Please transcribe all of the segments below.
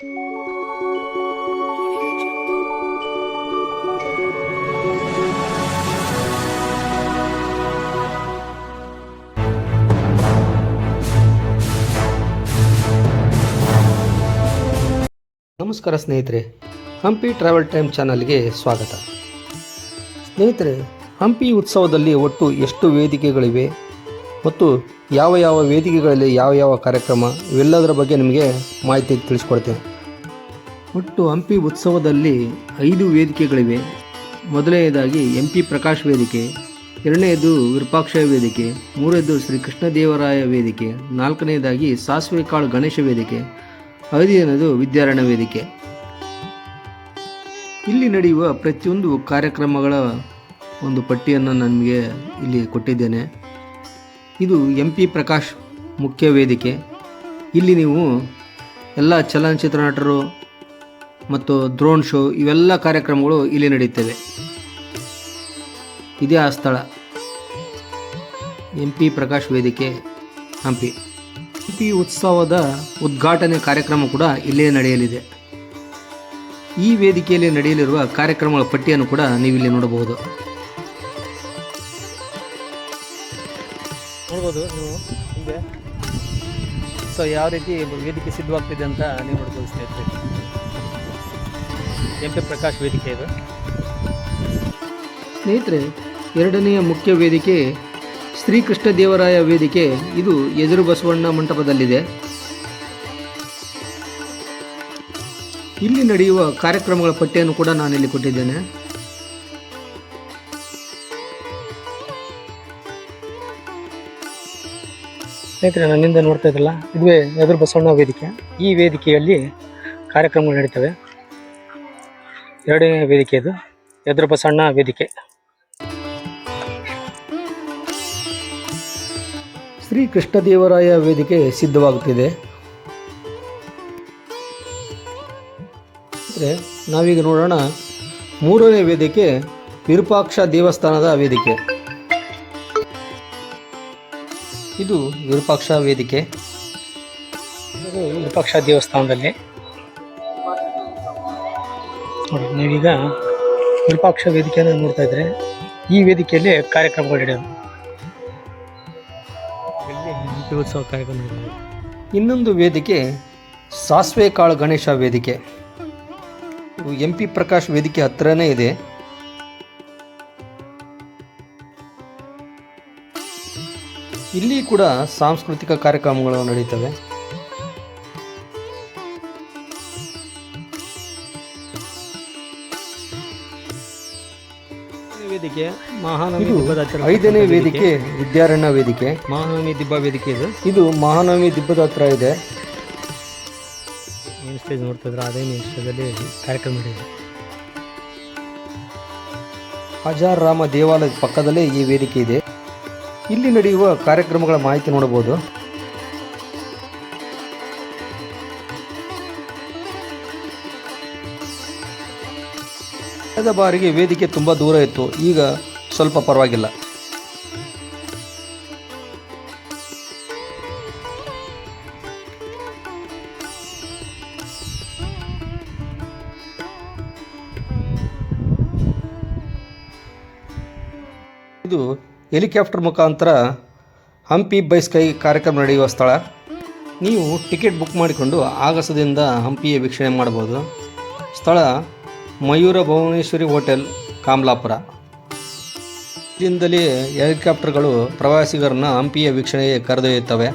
ನಮಸ್ಕಾರ ಸ್ನೇಹಿತರೆ, Hampi travel time ಚಾನಲ್ಗೆ ಸ್ವಾಗತ. ಸ್ನೇಹಿತರೆ, ಹಂಪಿ ಉತ್ಸವದಲ್ಲಿ ಒಟ್ಟು ಎಷ್ಟು ವೇದಿಕೆಗಳಿವೆ? ಮತ್ತು ಯಾವ ಯಾವ ವೇದಿಕೆಗಳಲ್ಲಿ ಯಾವ ಯಾವ ಕಾರ್ಯಕ್ರಮ? ಇವೆಲ್ಲದರ ಬಗ್ಗೆ ನಿಮಗೆ ಮಾಹಿತಿ ತಿಳಿಸ್ಕೊಡ್ತೇನೆ. ಒಟ್ಟು ಹಂಪಿ ಉತ್ಸವದಲ್ಲಿ ಐದು ವೇದಿಕೆಗಳಿವೆ. ಮೊದಲನೆಯದಾಗಿ ಎಂ ಪಿ ಪ್ರಕಾಶ್ ವೇದಿಕೆ, ಎರಡನೆಯದು ವಿರೂಪಾಕ್ಷ ವೇದಿಕೆ, ಮೂರನೇದು ಶ್ರೀ ಕೃಷ್ಣದೇವರಾಯ ವೇದಿಕೆ, ನಾಲ್ಕನೆಯದಾಗಿ ಸಾಸಿವೆ ಕಾಳು ಗಣೇಶ ವೇದಿಕೆ, ಐದನೇದು ವಿದ್ಯಾರಣ್ಯ ವೇದಿಕೆ. ಇಲ್ಲಿ ನಡೆಯುವ ಪ್ರತಿಯೊಂದು ಕಾರ್ಯಕ್ರಮಗಳ ಒಂದು ಪಟ್ಟಿಯನ್ನು ನನಗೆ ಇಲ್ಲಿ ಕೊಟ್ಟಿದ್ದೇನೆ. ಇದು ಎಂ ಪಿ ಪ್ರಕಾಶ್ ಮುಖ್ಯ ವೇದಿಕೆ. ಇಲ್ಲಿ ನೀವು ಎಲ್ಲ ಚಲನಚಿತ್ರ ನಟರು ಮತ್ತು ಡ್ರೋನ್ ಶೋ ಇವೆಲ್ಲ ಕಾರ್ಯಕ್ರಮಗಳು ಇಲ್ಲಿ ನಡೆಯುತ್ತವೆ. ಇದೇ ಆ ಸ್ಥಳ. ಎಂ ಪ್ರಕಾಶ್ ವೇದಿಕೆ, ಹಂಪಿ. ಹಂಪಿ ಉತ್ಸವದ ಉದ್ಘಾಟನೆ ಕಾರ್ಯಕ್ರಮ ಕೂಡ ಇಲ್ಲೇ ನಡೆಯಲಿದೆ. ಈ ವೇದಿಕೆಯಲ್ಲಿ ನಡೆಯಲಿರುವ ಕಾರ್ಯಕ್ರಮಗಳ ಪಟ್ಟಿಯನ್ನು ಕೂಡ ನೀವು ಇಲ್ಲಿ ನೋಡಬಹುದು. ನೋಡ್ಬೋದು ನೀವು ಹಿಂದೆ ಸೊ ಯಾವ ರೀತಿ ವೇದಿಕೆ ಸಿದ್ಧವಾಗ್ತಿದೆ ಅಂತ ನೀವು ನೋಡ್ಬೋದು ಸ್ನೇಹಿತರೆ. ಎಂ ಪಿ ಪ್ರಕಾಶ್ ವೇದಿಕೆ ಇದು. ಸ್ನೇಹಿತರೆ, ಎರಡನೆಯ ಮುಖ್ಯ ವೇದಿಕೆ ಶ್ರೀಕೃಷ್ಣ ದೇವರಾಯ ವೇದಿಕೆ. ಇದು ಎದುರು ಬಸವಣ್ಣ ಮಂಟಪದಲ್ಲಿದೆ. ಇಲ್ಲಿ ನಡೆಯುವ ಕಾರ್ಯಕ್ರಮಗಳ ಪಟ್ಟಿಯನ್ನು ಕೂಡ ನಾನು ಇಲ್ಲಿ ಕೊಟ್ಟಿದ್ದೇನೆ. ಸ್ನೇಹಿತರೆ, ನನ್ನಿಂದ ನೋಡ್ತಾ ಇದ್ದಲ್ಲ ಇದುವೇ ಎದುರು ಬಸವಣ್ಣ ವೇದಿಕೆ. ಈ ವೇದಿಕೆಯಲ್ಲಿ ಕಾರ್ಯಕ್ರಮಗಳು ನಡೀತವೆ. ಎರಡನೇ ವೇದಿಕೆ ಇದು. ಎದುರು ಬಸಣ್ಣ ವೇದಿಕೆ. ಶ್ರೀ ಕೃಷ್ಣದೇವರಾಯ ವೇದಿಕೆ ಸಿದ್ಧವಾಗುತ್ತಿದೆ. ಅಂದರೆ ನಾವೀಗ ನೋಡೋಣ ಮೂರನೇ ವೇದಿಕೆ ವಿರೂಪಾಕ್ಷ ದೇವಸ್ಥಾನದ ವೇದಿಕೆ. ಇದು ವಿರೂಪಾಕ್ಷ ವೇದಿಕೆ. ವಿರೂಪಾಕ್ಷ ದೇವಸ್ಥಾನದಲ್ಲಿ ನೀವೀಗ ವಿರೂಪಾಕ್ಷ ವೇದಿಕೆಯನ್ನು ನೋಡ್ತಾ ಇದ್ರೆ ಈ ವೇದಿಕೆಯಲ್ಲಿ ಕಾರ್ಯಕ್ರಮಗಳು ನಡೆಯೋದು. ಉತ್ಸವ ಕಾರ್ಯಕ್ರಮ ಇನ್ನೊಂದು ವೇದಿಕೆ ಸಾಸಿವೆ ಕಾಳು ಗಣೇಶ ವೇದಿಕೆ. ಎಂ ಪಿ ಪ್ರಕಾಶ್ ವೇದಿಕೆ ಹತ್ರನೇ ಇದೆ. ಇಲ್ಲಿ ಕೂಡ ಸಾಂಸ್ಕೃತಿಕ ಕಾರ್ಯಕ್ರಮಗಳು ನಡೀತವೆ. ವೇದಿಕೆ ಮಹಾನವಮಿ ದಿಬ್ಬದ ಐದನೇ ವೇದಿಕೆ. ವಿದ್ಯಾರಣ್ಯ ವೇದಿಕೆ. ಮಹಾನವಮಿ ದಿಬ್ಬ ವೇದಿಕೆ ಇದು. ಇದು ಮಹಾನವಮಿ ದಿಬ್ಬದ ಹತ್ರ ಇದೆ. ಮೇನ್ ಸ್ಟೇಜ್ ನೋಡ್ತಿದ್ರೆ ಅದೇ ಮೇನ್ ಸ್ಟೇಜಲ್ಲಿ ಕಾರ್ಯಕ್ರಮ ನಡೆಯಿದೆ ಹಜಾರ್ ರಾಮ ದೇವಾಲಯದ ಪಕ್ಕದಲ್ಲೇ ಈ ವೇದಿಕೆ ಇದೆ. ಇಲ್ಲಿ ನಡೆಯುವ ಕಾರ್ಯಕ್ರಮಗಳ ಮಾಹಿತಿ ನೋಡಬಹುದು. ಕಳೆದ ಬಾರಿಗೆ ವೇದಿಕೆ ತುಂಬ ದೂರ ಇತ್ತು. ಈಗ ಸ್ವಲ್ಪ ಪರವಾಗಿಲ್ಲ. ಇದು ಹೆಲಿಕಾಪ್ಟರ್ ಮುಖಾಂತರ ಹಂಪಿ ಬೈ ಸ್ಕೈ ಕಾರ್ಯಕ್ರಮ ನಡೆಯುವ ಸ್ಥಳ. ನೀವು ಟಿಕೆಟ್ ಬುಕ್ ಮಾಡಿಕೊಂಡು ಆಗಸದಿಂದ ಹಂಪಿಯ ವೀಕ್ಷಣೆ ಮಾಡಬಹುದು. ಸ್ಥಳ ಮಯೂರ ಭುವನೇಶ್ವರಿ ಹೋಟೆಲ್, ಕಾಮ್ಲಾಪುರ. ಇಲ್ಲಿಂದಲೇ ಹೆಲಿಕಾಪ್ಟರ್ಗಳು ಪ್ರವಾಸಿಗರನ್ನ ಹಂಪಿಯ ವೀಕ್ಷಣೆಗೆ ಕರೆದೊಯ್ಯುತ್ತವೆ.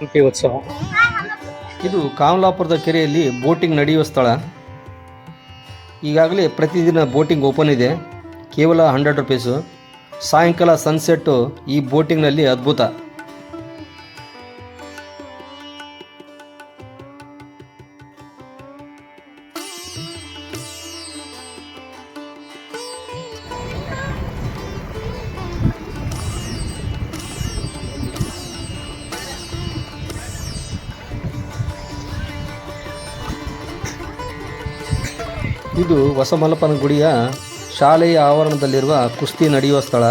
ಹಂಪಿ ಉತ್ಸವ. ಇದು ಕಾಮಲಾಪುರದ ಕೆರೆಯಲ್ಲಿ ಬೋಟಿಂಗ್ ನಡೆಯುವ ಸ್ಥಳ. ಈಗಾಗಲೇ ಪ್ರತಿದಿನ ಬೋಟಿಂಗ್ ಓಪನ್ ಇದೆ. ಕೇವಲ ಹಂಡ್ರೆಡ್ ರುಪೀಸು. ಸಾಯಂಕಾಲ ಸನ್ಸೆಟ್ಟು ಈ ಬೋಟಿಂಗ್ನಲ್ಲಿ ಅದ್ಭುತ. ಇದು ಹೊಸಮಲ್ಲಪ್ಪನ ಗುಡಿಯ ಶಾಲೆಯ ಆವರಣದಲ್ಲಿರುವ ಕುಸ್ತಿ ನಡೆಯುವ ಸ್ಥಳ.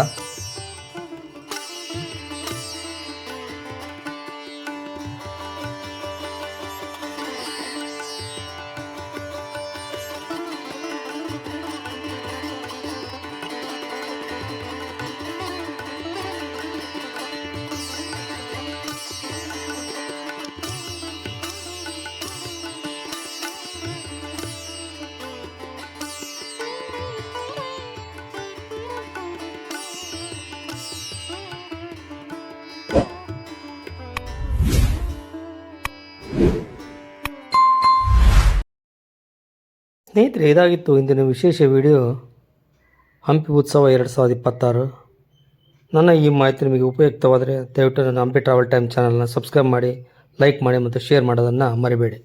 ಸ್ನೇಹಿತರೆ, ಇದಾಗಿತ್ತು ಇಂದಿನ ವಿಶೇಷ ವಿಡಿಯೋ. ಹಂಪಿ ಉತ್ಸವ ಎರಡು ಸಾವಿರದ ಇಪ್ಪತ್ತಾರು. ನನ್ನ ಈ ಮಾಹಿತಿ ನಿಮಗೆ ಉಪಯುಕ್ತವಾದರೆ ದಯವಿಟ್ಟು ನನ್ನ ಹಂಪಿ ಟ್ರಾವೆಲ್ ಟೈಮ್ ಚಾನಲ್ನ ಸಬ್ಸ್ಕ್ರೈಬ್ ಮಾಡಿ, ಲೈಕ್ ಮಾಡಿ ಮತ್ತು ಶೇರ್ ಮಾಡೋದನ್ನು ಮರಿಬೇಡಿ.